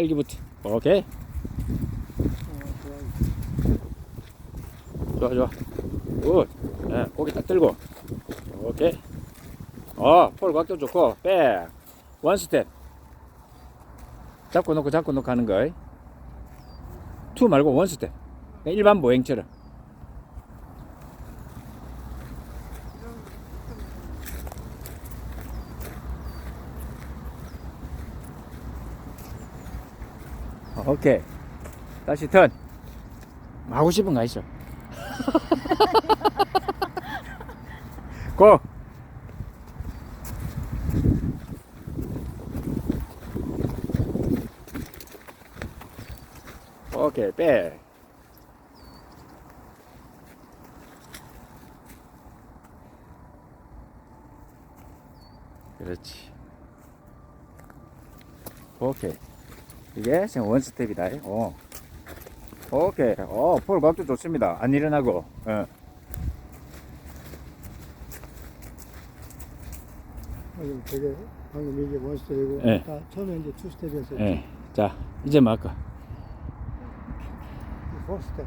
끌기부터. 오케이. 어, 좋아. 좋아. 굿. 네, 고개 딱 들고. 오케이. 어, 폴 각도 좋고, 백. 원 스텝. 잡고 놓고 잡고 놓고 하는 거. 투 말고 원 스텝. 그냥 일반 보행처럼. 오케이. 다시 턴. 하고 싶은 거 있어. 고! 오케이, 빼. 그렇지. 오케이. 이게 지금 원 스텝이다. 어. 오케이. 어, 폴 각도 좋습니다. 안 일어나고. 어. 방금 되게 방금 이게 원 스텝이고 예. 다 처음에 이제 투 스텝이었어요. 예. 자, 이제 뭐 할까? 포 스텝,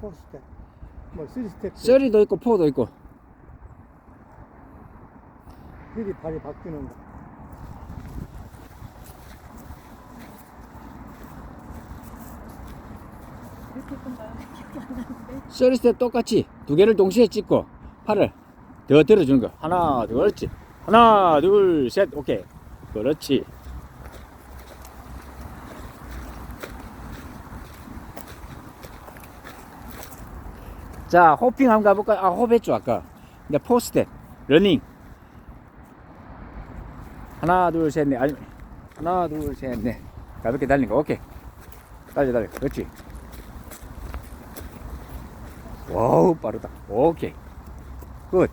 포 스텝, 뭐 쓰리 스텝. 쓰리도 있고, 포도 있고. 힐이 발이 바뀌는 거. 쓰리 스 텝 똑같이 두 개를 동시에 찍고, 팔을 더 들어주는 거. 하나, 둘, 그렇지. 하나, 둘, 셋, 오케이. 그렇지. 자, 호핑 한번 가볼까요? 아, 호했죠, 아까. 이제 포스텝, 러닝. 하나, 둘, 셋, 넷. 아니, 하나, 둘, 셋, 넷. 가볍게 달린 거, 오케이. 달려, 달려. 그렇지. 와우, 빠르다. 오케이. 굿.